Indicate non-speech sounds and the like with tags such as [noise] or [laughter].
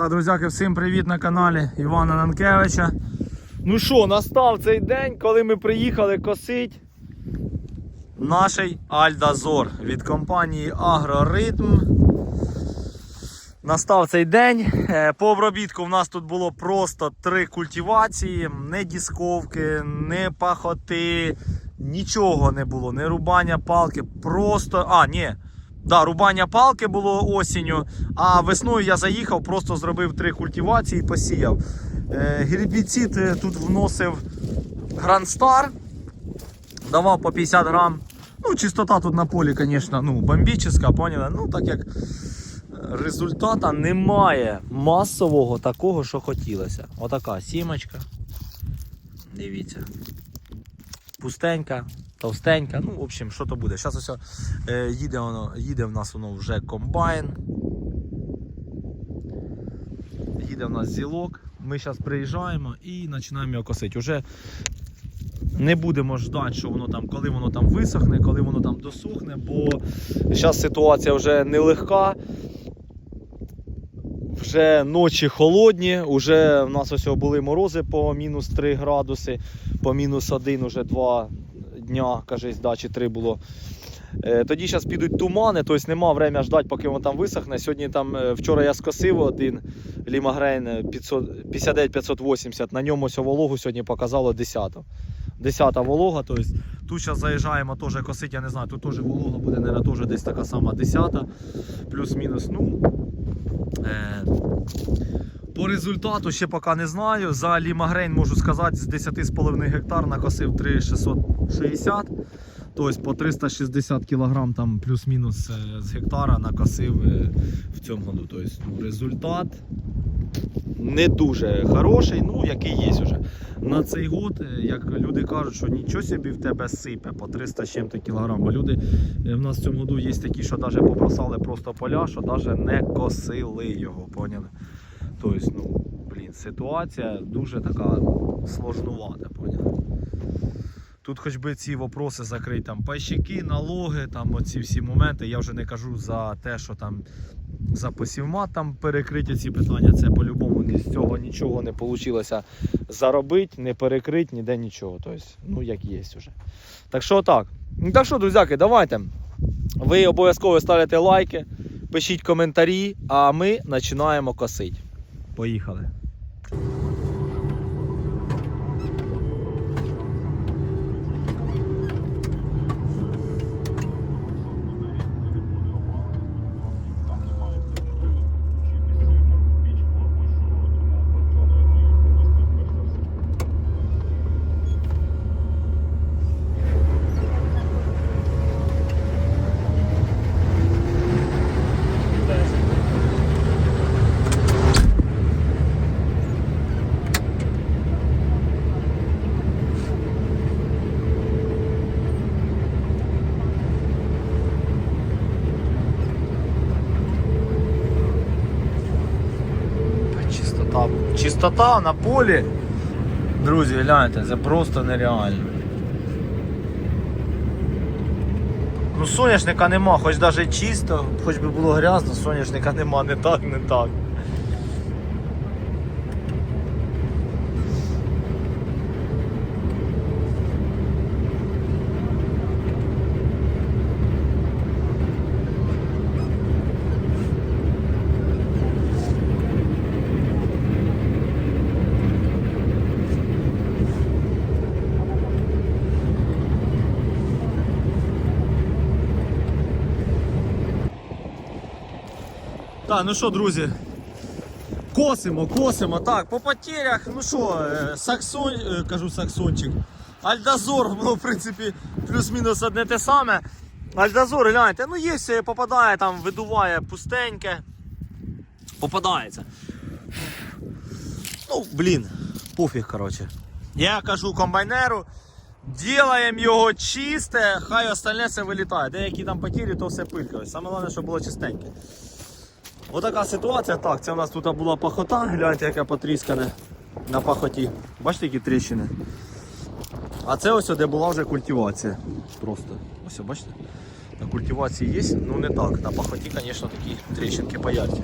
Та, друзяки, всім привіт на каналі Івана Нанкевича. Ну що, настав цей день, коли ми приїхали косить наш Альдазор від компанії Агроритм. Настав цей день. Е, По обробітку в нас тут було просто три культивації, не дісковки, не пахоти, нічого не було, не рубання палки. Просто. А, ні. Да, рубання палки було осінню, а весною я заїхав, просто зробив три культивації і посіяв. Е, гербіцид е, тут вносив Grand Star, давав по 50 грам. Ну, чистота тут на полі, звісно, ну, бомбічна, поняли? Ну, так як результата немає масового такого, що хотілося. Отака сімочка. Дивіться. Пустенька, товстенька. Ну, в общем, що то буде. Зараз ось е, їде, воно, їде в нас воно вже комбайн. Їде в нас зілок. Ми зараз приїжджаємо і починаємо його косити. Уже не будемо ждати, що воно там, коли воно там висохне, коли воно там досухне, бо зараз ситуація вже нелегка. Вже ночі холодні, вже в нас ось були морози по мінус 3 градуси, по мінус 1 уже 2 дня, кажись, да, чи 3 було. Е, Тоді зараз підуть тумани, тобто нема времени ждати, поки воно там висохне. Сьогодні там е, вчора я скосив один лімагрейн 59580, на ньому ось вологу сьогодні показало 10. 10 волога, тобто тут зараз заїжджаємо теж косити, я не знаю, тут теж волога буде, наверное, теж десь така сама 10, плюс-мінус. Ну, Е, По результату ще поки не знаю. За лімагрейн можу сказати, з 10,5 гектар накосив 3,660. Тобто по 360 кг там плюс-мінус е, з гектара накосив е, в цьому году. Тобто, ну, результат не дуже хороший, ну який є вже. На цей год, е, як люди кажуть, що нічого собі в тебе сипе по 300 з чим-то кілограм. Бо люди в нас в цьому году є такі, що навіть побросали просто поля, що навіть не косили його, поняли? Тобто, ну, блін, ситуація дуже така сложнувата, поняли? Тут хоч би ці вопроси закрити, там пайщики, налоги, там оці всі моменти. Я вже не кажу за те, що там за посівмат там перекриті ці питання. Це по-любому з цього нічого не вийшло заробити, не перекрити, ніде нічого. Тобто, ну як є вже. Так що так. Так що, друзяки, давайте. Ви обов'язково ставите лайки, пишіть коментарі, а ми починаємо косити. Поїхали. Чистота. Чистота на полі. Друзі, гляньте, це просто нереально. Ну соняшника нема, хоч навіть чисто, хоч би було грязно, соняшника нема, не так, не так. Так, ну що, друзі, косимо, косимо. Так, по потерях, ну що, е, саксон, е, кажу саксончик. Альдазор, [laughs] ну, в принципі, плюс-мінус одне те саме. Альдазор, гляньте, ну є, попадає, там видуває пустеньке. Попадається. Ну, блін, пофіг, коротше. Я кажу комбайнеру, Ділаємо його чисте, хай остальне все вилітає. Деякі там потірі, то все пилькає. Саме головне, щоб було чистеньке. Отака ситуація. Так, це у нас тут була пахота, гляньте, яка потріскане на пахоті. Бачите, які тріщини. А це ось де була вже культивація. Просто. Ось, бачите? На культивації є, ну не так. На пахоті, звісно, такі тріщинки поярче.